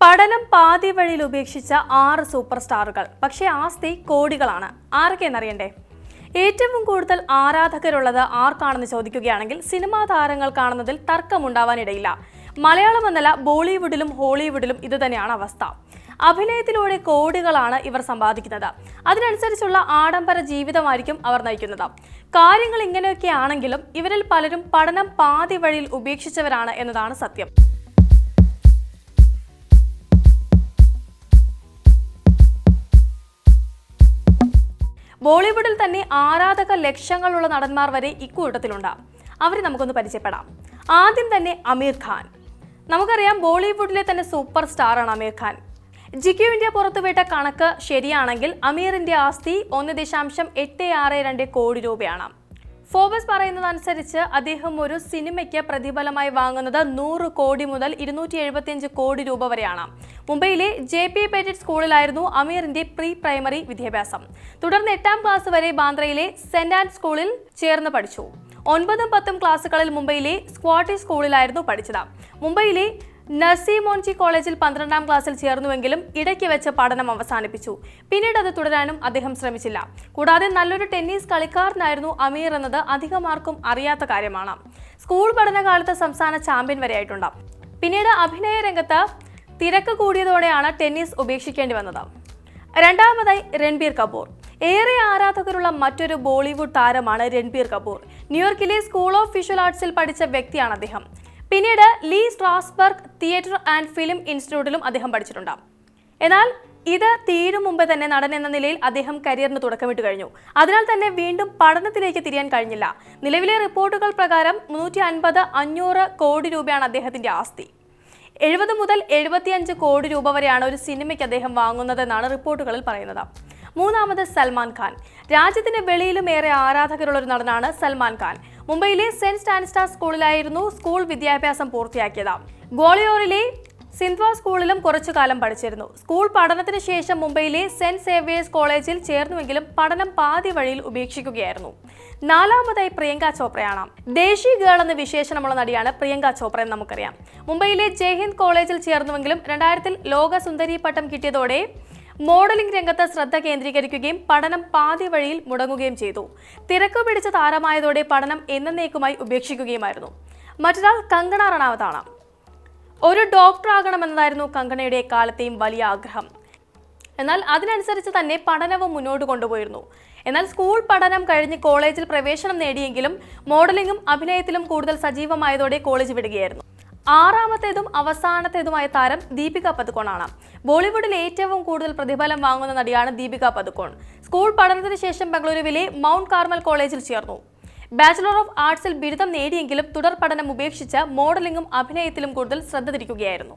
പഠനം പാതി വഴിയിൽ ഉപേക്ഷിച്ച ആറ് സൂപ്പർ സ്റ്റാറുകൾ. പക്ഷേ ആസ്തി കോടികളാണ്. ആരൊക്കെയെന്നറിയണ്ടേ? ഏറ്റവും കൂടുതൽ ആരാധകരുള്ളത് ആർക്കാണെന്ന് ചോദിക്കുകയാണെങ്കിൽ സിനിമാ താരങ്ങൾ കാണുന്നതിൽ തർക്കമുണ്ടാവാനിടയില്ല. മലയാളം എന്നല്ല ബോളിവുഡിലും ഹോളിവുഡിലും ഇതുതന്നെയാണ് അവസ്ഥ. അഭിനയത്തിലൂടെ കോടികളാണ് ഇവർ സമ്പാദിക്കുന്നത്. അതിനനുസരിച്ചുള്ള ആഡംബര ജീവിതമായിരിക്കും അവർ നയിക്കുന്നത്. കാര്യങ്ങൾ ഇങ്ങനെയൊക്കെ ആണെങ്കിലും ഇവരിൽ പലരും പഠനം പാതി വഴിയിൽ ഉപേക്ഷിച്ചവരാണ് എന്നതാണ് സത്യം. ബോളിവുഡിൽ തന്നെ ആരാധക ലക്ഷങ്ങളുള്ള നടന്മാർ വരെ ഇക്കൂട്ടത്തിലുണ്ട് അവരെ നമുക്കൊന്ന് പരിചയപ്പെടാം. ആദ്യം തന്നെ അമീർ ഖാൻ. നമുക്കറിയാം ബോളിവുഡിലെ തന്നെ സൂപ്പർ സ്റ്റാറാണ് അമീർ ഖാൻ. ജിക്യു ഇന്ത്യ പുറത്തുവിട്ട കണക്ക് ശരിയാണെങ്കിൽ അമീറിന്റെ ആസ്തി ഒന്ന് ദശാംശം എട്ട് ആറ് രണ്ട് കോടി രൂപയാണ്. ഫോബസ് പറയുന്നതനുസരിച്ച് അദ്ദേഹം ഒരു സിനിമയ്ക്ക് പ്രതിഫലമായി വാങ്ങുന്നത് നൂറ് കോടി മുതൽ ഇരുന്നൂറ്റി എഴുപത്തിയഞ്ച് കോടി രൂപ വരെയാണ്. മുംബൈയിലെ ജെ പി പേറ്റഡ് സ്കൂളിലായിരുന്നു അമീറിന്റെ പ്രീ പ്രൈമറി വിദ്യാഭ്യാസം. തുടർന്ന് എട്ടാം ക്ലാസ് വരെ ബാന്ദ്രയിലെ സെന്റ് ആൻഡ് സ്കൂളിൽ ചേർന്ന് പഠിച്ചു. ഒൻപതും പത്തും ക്ലാസ്സുകളിൽ മുംബൈയിലെ സ്ക്വാട്ടി സ്കൂളിലായിരുന്നു പഠിച്ചത്. മുംബൈയിലെ നസീമോൻജി കോളേജിൽ പന്ത്രണ്ടാം ക്ലാസ്സിൽ ചേർന്നുവെങ്കിലും ഇടയ്ക്ക് വെച്ച് പഠനം അവസാനിപ്പിച്ചു. പിന്നീട് അത് തുടരാനും അദ്ദേഹം ശ്രമിച്ചില്ല. കൂടാതെ നല്ലൊരു ടെന്നീസ് കളിക്കാരനായിരുന്നു അമീർ എന്നത് അധികം ആർക്കും അറിയാത്ത കാര്യമാണ്. സ്കൂൾ പഠനകാലത്ത് സംസ്ഥാന ചാമ്പ്യൻ വരെയായിട്ടുണ്ട്. പിന്നീട് അഭിനയ രംഗത്ത് തിരക്ക് കൂടിയതോടെയാണ് ടെന്നീസ് ഉപേക്ഷിക്കേണ്ടി വന്നത്. രണ്ടാമതായി രൺബീർ കപൂർ. ഏറെ ആരാധകരുള്ള മറ്റൊരു ബോളിവുഡ് താരമാണ് രൺബീർ കപൂർ. ന്യൂയോർക്കിലെ സ്കൂൾ ഓഫ് വിഷ്വൽ ആർട്സിൽ പഠിച്ച വ്യക്തിയാണ് അദ്ദേഹം. പിന്നീട് Lee Strasberg theatre and film ഇൻസ്റ്റിറ്റ്യൂട്ടിലും അദ്ദേഹം പഠിച്ചിട്ടുണ്ട് എന്നാൽ ഇത് തീരും മുമ്പ് തന്നെ നടൻ എന്ന നിലയിൽ അദ്ദേഹം കരിയറിന് തുടക്കമിട്ട് കഴിഞ്ഞു. അതിനാൽ തന്നെ വീണ്ടും പഠനത്തിലേക്ക് തിരിയാൻ കഴിഞ്ഞില്ല. നിലവിലെ റിപ്പോർട്ടുകൾ പ്രകാരം മുന്നൂറ്റി അൻപത് അഞ്ഞൂറ് കോടി രൂപയാണ് അദ്ദേഹത്തിന്റെ ആസ്തി. എഴുപത് മുതൽ എഴുപത്തിയഞ്ച് കോടി രൂപ വരെയാണ് ഒരു സിനിമയ്ക്ക് അദ്ദേഹം വാങ്ങുന്നതെന്നാണ് റിപ്പോർട്ടുകളിൽ പറയുന്നത്. മൂന്നാമത് സൽമാൻ ഖാൻ. രാജ്യത്തിന്റെ വെളിയിലും ഏറെ ആരാധകരുള്ള ഒരു നടനാണ് സൽമാൻ ഖാൻ. മുംബൈയിലെ സെന്റ് സ്റ്റാൻസ്റ്റാ സ്കൂളിലായിരുന്നു സ്കൂൾ വിദ്യാഭ്യാസം പൂർത്തിയാക്കിയത്. ഗ്വാളിയോറിലെ സിന്ധ്വ സ്കൂളിലും കുറച്ചു കാലം പഠിച്ചിരുന്നു. സ്കൂൾ പഠനത്തിന് ശേഷം മുംബൈയിലെ സെന്റ് സേവിയേഴ്സ് കോളേജിൽ ചേർന്നുവെങ്കിലും പഠനം പാതി വഴിയിൽ ഉപേക്ഷിക്കുകയായിരുന്നു. നാലാമതായി പ്രിയങ്ക ചോപ്രയാണ്. ദേശി ഗേൾ എന്ന വിശേഷണമുള്ള നടിയാണ് പ്രിയങ്ക ചോപ്ര എന്ന് നമുക്കറിയാം. മുംബൈയിലെ ജയ്ഹിന്ദ് കോളേജിൽ ചേർന്നുവെങ്കിലും രണ്ടായിരത്തിൽ ലോക സുന്ദരി പട്ടം കിട്ടിയതോടെ മോഡലിംഗ് രംഗത്ത് ശ്രദ്ധ കേന്ദ്രീകരിക്കുകയും പഠനം പാതി വഴിയിൽ മുടങ്ങുകയും ചെയ്തു. തിരക്ക് പിടിച്ച താരമായതോടെ പഠനം എന്നേക്കുമായി ഉപേക്ഷിക്കുകയുമായിരുന്നു. മറ്റൊരാൾ കങ്കണ റണാവത്താണ് ഒരു ഡോക്ടർ ആകണമെന്നതായിരുന്നു കങ്കണയുടെ കാലത്തെയും വലിയ ആഗ്രഹം. എന്നാൽ അതിനനുസരിച്ച് തന്നെ പഠനവും മുന്നോട്ട് കൊണ്ടുപോയിരുന്നു. എന്നാൽ സ്കൂൾ പഠനം കഴിഞ്ഞ് കോളേജിൽ പ്രവേശനം നേടിയെങ്കിലും മോഡലിംഗും അഭിനയത്തിലും കൂടുതൽ സജീവമായതോടെ കോളേജ് വിടുകയായിരുന്നു. ആറാമത്തേതും അവസാനത്തേതുമായ താരം ദീപിക പതുക്കോണാണ് ബോളിവുഡിൽ ഏറ്റവും കൂടുതൽ പ്രതിഫലം വാങ്ങുന്ന നടിയാണ് ദീപിക പതുക്കോൺ സ്കൂൾ പഠനത്തിന് ശേഷം ബംഗളൂരുവിലെ മൗണ്ട് കാർമൽ കോളേജിൽ ചേർന്നു. ബാച്ചിലർ ഓഫ് ആർട്സിൽ ബിരുദം നേടിയെങ്കിലും തുടർ പഠനം ഉപേക്ഷിച്ച് മോഡലിംഗും അഭിനയത്തിലും കൂടുതൽ ശ്രദ്ധ തിരിക്കുകയായിരുന്നു.